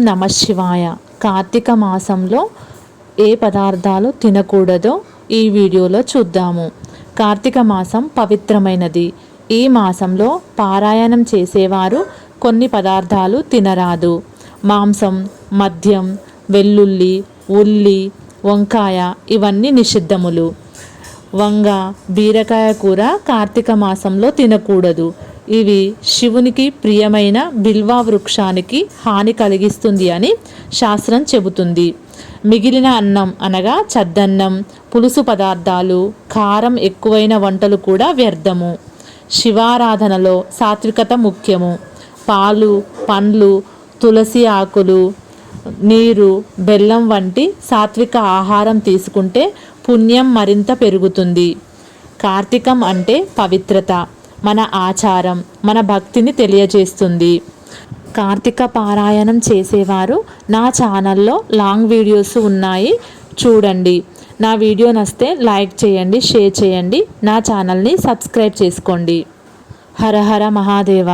నమ శివాయ. కార్తీక మాసంలో ఏ పదార్థాలు తినకూడదో ఈ వీడియోలో చూద్దాము. కార్తీక మాసం పవిత్రమైనది. ఈ మాసంలో పారాయణం చేసేవారు కొన్ని పదార్థాలు తినరాదు. మాంసం మద్యం వెల్లుల్లి ఉల్లి వంకాయ ఇవన్నీ నిషిద్ధములు. వంగ బీరకాయ కూర కార్తీక మాసంలో తినకూడదు. ఇవి శివునికి ప్రియమైన బిల్వా వృక్షానికి హాని కలిగిస్తుంది అని శాస్త్రం చెబుతుంది. మిగిలిన అన్నం అనగా చద్దన్నం పులుసు పదార్థాలు కారం ఎక్కువైన వంటలు కూడా వ్యర్థము. శివారాధనలో సాత్వికత ముఖ్యము. పాలు పండ్లు తులసి ఆకులు నీరు బెల్లం వంటి సాత్విక ఆహారం తీసుకుంటే పుణ్యం మరింత పెరుగుతుంది. కార్తీకం అంటే పవిత్రత. మన ఆచారం మన భక్తిని తెలియజేస్తుంది. కార్తీక పారాయణం చేసేవారు నా ఛానల్లో లాంగ్ వీడియోస్ ఉన్నాయి చూడండి. నా వీడియో నస్తే లైక్ చేయండి షేర్ చేయండి నా ఛానల్ని సబ్స్క్రైబ్ చేసుకోండి. హర హర మహాదేవ.